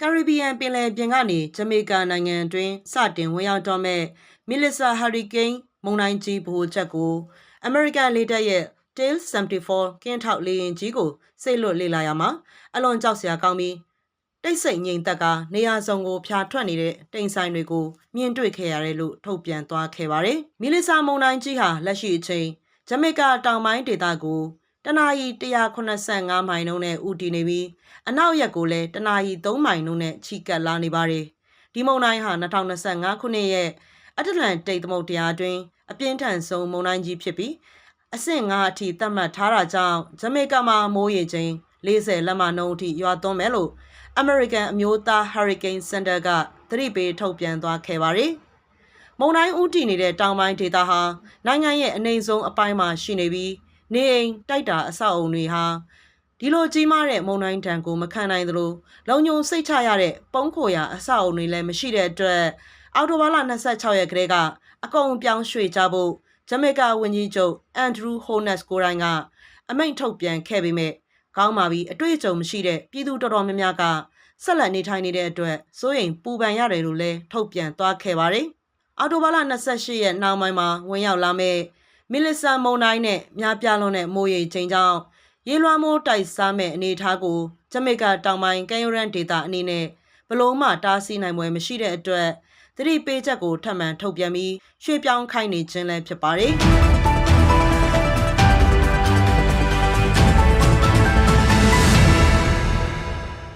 ကာရစ်ဘီယံပင်လယ်ပြင်ကနေဂျမေကာနိုင်ငံအတွင်းစတင်ဝင်ရောက်တော့မဲ့မီလီဆာဟာရီကိန်းမုန်တိုင်းကြီးဗဟိုချက်ကိုအမေရိကန်လေတပ်ရဲ့ Tail 74ကင်းထောက်လေယာဉ်ကြီးကိုစိတ်လွတ်လေ့လာရမှာအလွန်ကြောက်စရာကောင်းပြီးတိတ်ဆိတ်ငြိမ်သက်ကနေရာစုံကိုဖျာထွက်နေတဲ့တိမ်ဆိုင်တွေကိုမြင်တွေ့ခဲ့ရတယ်လို့ထုတ်ပြန်သွားခဲ့ပါတယ်။မီလီဆာမုန်တိုင်းကြီးဟာလက်ရှိအချိန်ဂျမေကာတောင်ပိုင်းဒေသကို တနအီ185မိုင်နှုန်းနဲ့ဥတီနေပြီးအနောက်ရက်ကိုလည်းတနအီ3မိုင်နှုန်းနဲ့ချီကပ်လာနေပါတယ်။ဒီမုန်တိုင်းဟာ2025ခုနှစ်ရဲ့အတ္တလန်တိတ်သမုတ်တရားအတွင်းအပြင်းထန်ဆုံးမုန်တိုင်းကြီးဖြစ်ပြီးအဆင့်5အထိသတ်မှတ်ထားတာကြောင့်ဂျမေကာမှာမိုးရေချိန်40လက်မနှုန်းအထိရွာသွန်းမယ်လို့ American အမျိုးသား Hurricane Center ကသတိပေးထုတ်ပြန်သွားခဲ့ပါတယ်။မုန်တိုင်းဦးတည်နေတဲ့တောင်ပိုင်းဒေသဟာနိုင်ငံရဲ့အနိမ့်ဆုံးအပိုင်းမှာရှိနေပြီး နေအိမ်တိုက်တာအဆောက်အုံတွေဟာဒီလိုကြီးမားတဲ့မုန်တိုင်းတံကိုမခံနိုင်သလိုလုံခြုံစိတ်ချရတဲ့ပုံးခိုရာအဆောက်အုံတွေလည်းမရှိတဲ့အတွက်အော်တိုဘာလ26ရက်ကလေးကအကုန်ပြောင်းရွှေ့ကြဖို့ဂျမေကာဝန်ကြီးချုပ်အန်ဒရူးဟိုနက်စ်ကိုရိုင်းကအမိန့်ထုတ်ပြန်ခဲ့ပေမဲ့ကောင်းပါပြီအတွေ့အကြုံမရှိတဲ့ပြည်သူတော်တော်များများကဆက်လက်နေထိုင်နေတဲ့အတွက်စိုးရိမ်ပူပန်ရတယ်လို့လည်းထုတ်ပြန်သွားခဲ့ပါတယ်။အော်တိုဘာလ28ရက်နောက်ပိုင်းမှာဝင်ရောက်လာမဲ့ မီလီဆာမုန်တိုင်းနဲ့များပြားလွန်တဲ့မိုးရေချိန်ကြောင့်ရေလွှမ်းမိုးတိုက်စားမဲ့အနေအထားကိုဂျမေကာတောင်ပိုင်းကမ်းရိုးတန်းဒေသအနေနဲ့ဘလို့မှတားဆီးနိုင်ပွဲမရှိတဲ့အတွက်သတိပေးချက်ကိုထပ်မံထုတ်ပြန်ပြီးရွှေ့ပြောင်းခိုင်းနေခြင်းလည်းဖြစ်ပါတယ်။